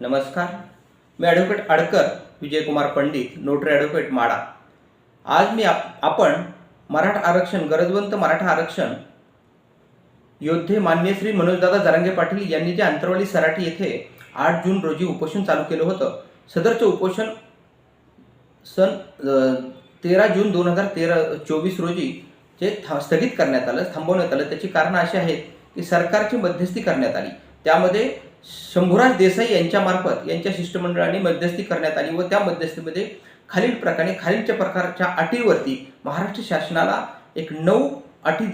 नमस्कार. मी advocate Adkar Vijaykumar Pandit notary advocate MHADA. आज मी आप आपण मराठा आरक्षण गरजवंत मराठा आरक्षण योद्धे मान्य श्री मनोजदादा जरांगे पाटील यांनी जे अंतरवाली सराठी येथे आठ जून रोजी उपोषण चालू केलं होतं सदरचं उपोषण सन तेरा जून दोन हजार तेरा चोवीस रोजी जे था स्थगित करण्यात आलं थांबवण्यात आलं त्याची कारणं अशी आहेत की सरकारची मध्यस्थी करण्यात आली. त्यामध्ये शंभूराज देसाई यांच्यामार्फत यांच्या शिष्टमंडळाने मध्यस्थी करण्यात आली व त्या मध्यस्थीमध्ये खालील प्रकारे खालीलच्या प्रकारच्या अटीवरती महाराष्ट्र शासनाला एक नऊ अटी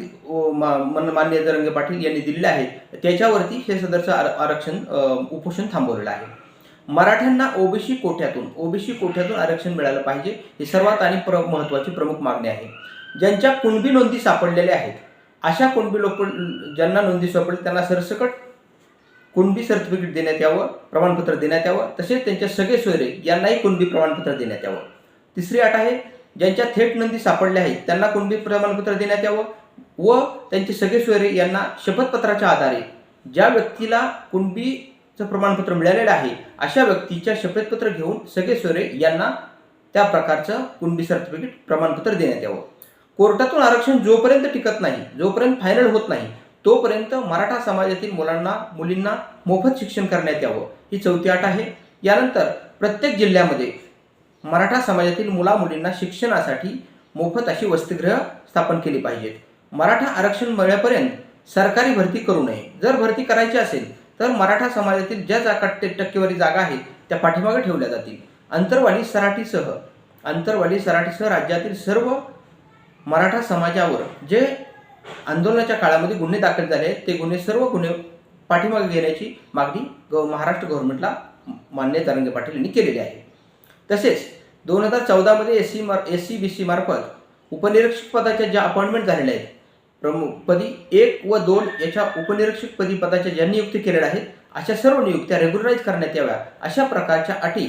मा- मान्य जरंगे पाटील यांनी दिलेल्या आहेत. त्याच्यावरती हे सदरचं आर- आरक्षण उपोषण थांबवलेलं आहे. मराठ्यांना ओबीसी कोठ्यातून ओबीसी कोठ्यातून आरक्षण मिळालं पाहिजे ही सर्वात आणि प्र महत्त्वाची प्रमुख मागणी आहे. ज्यांच्या कुणबी नोंदी सापडलेल्या आहेत अशा कुणबी लोक ज्यांना नोंदी सापडली त्यांना सरसकट कुणबी सर्टिफिकेट देण्यात यावं प्रमाणपत्र देण्यात यावं तसेच त्यांच्या सगळे सोयरे यांनाही कुणबी प्रमाणपत्र देण्यात यावं. तिसरी अट आहे ज्यांच्या थेट नोंदी सापडल्या आहेत त्यांना कुणबी प्रमाणपत्र देण्यात यावं व त्यांचे सगळे सोयरे यांना शपथपत्राच्या आधारे ज्या व्यक्तीला कुणबीचं प्रमाणपत्र मिळालेलं आहे अशा व्यक्तीच्या शपथपत्र घेऊन सगळे सोयरे यांना त्या प्रकारचं कुणबी सर्टिफिकेट प्रमाणपत्र देण्यात यावं. कोर्टातून आरक्षण जोपर्यंत टिकत नाही जोपर्यंत फायनल होत नाही तोपर्यंत मराठा समाजातील मुलांना मुलींना मोफत शिक्षण करण्यात यावं. ही चौथी अट आहे. यानंतर प्रत्येक जिल्ह्यामध्ये मराठा समाजातील मुला मुलींना शिक्षणासाठी मोफत अशी वसतिगृह स्थापन केली पाहिजेत. मराठा आरक्षण मिळेपर्यंत सरकारी भरती करू नये. जर भरती करायची असेल तर मराठा समाजातील ज्या जागा टक्केवारी जागा आहेत त्या पाठीमागे ठेवल्या जातील. अंतरवाली सराठीसह अंतरवाली सराठीसह राज्यातील सर्व मराठा समाजावर जे आंदोलनाच्या काळामध्ये गुन्हे दाखल झाले आहेत. ते गुन्हे सर्व गुन्हे पाठीमागे घेण्याची मागणी ग महाराष्ट्र गव्हर्नमेंटला मान्य तरंगे पाटील यांनी केलेली आहे. तसेच दोन हजार चौदामध्ये एस सी मार एस सी बी सी मार्फत उपनिरीक्षक पदाच्या ज्या अपॉइंटमेंट झालेल्या आहेत प्रमुख पदी एक व दोन याच्या उपनिरीक्षक पदी पदाच्या ज्या नियुक्ती केलेल्या आहेत अशा सर्व नियुक्त्या रेग्युलराईज करण्यात याव्या अशा प्रकारच्या अटी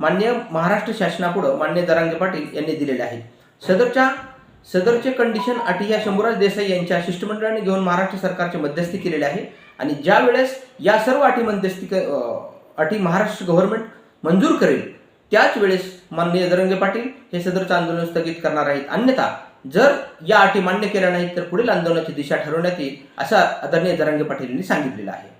मान्य महाराष्ट्र शासनापुढं मान्य दरांगे पाटील यांनी दिलेल्या आहेत. सदरच्या सदरचे कंडिशन अटी या शंभूराज देसाई यांच्या शिष्टमंडळाने घेऊन महाराष्ट्र सरकारची मध्यस्थी केलेली आहे. आणि ज्या वेळेस या सर्व अटी मध्यस्थी क- अटी महाराष्ट्र गव्हर्नमेंट मंजूर करेल त्याच वेळेस माननीय दरंगे पाटील हे सदरचं आंदोलन स्थगित करणार आहेत. अन्यथा जर या अटी मान्य केल्या नाहीत तर पुढील आंदोलनाची दिशा ठरवण्यात येईल असं आदरणीय दरंगे पाटील यांनी सांगितलेलं आहे.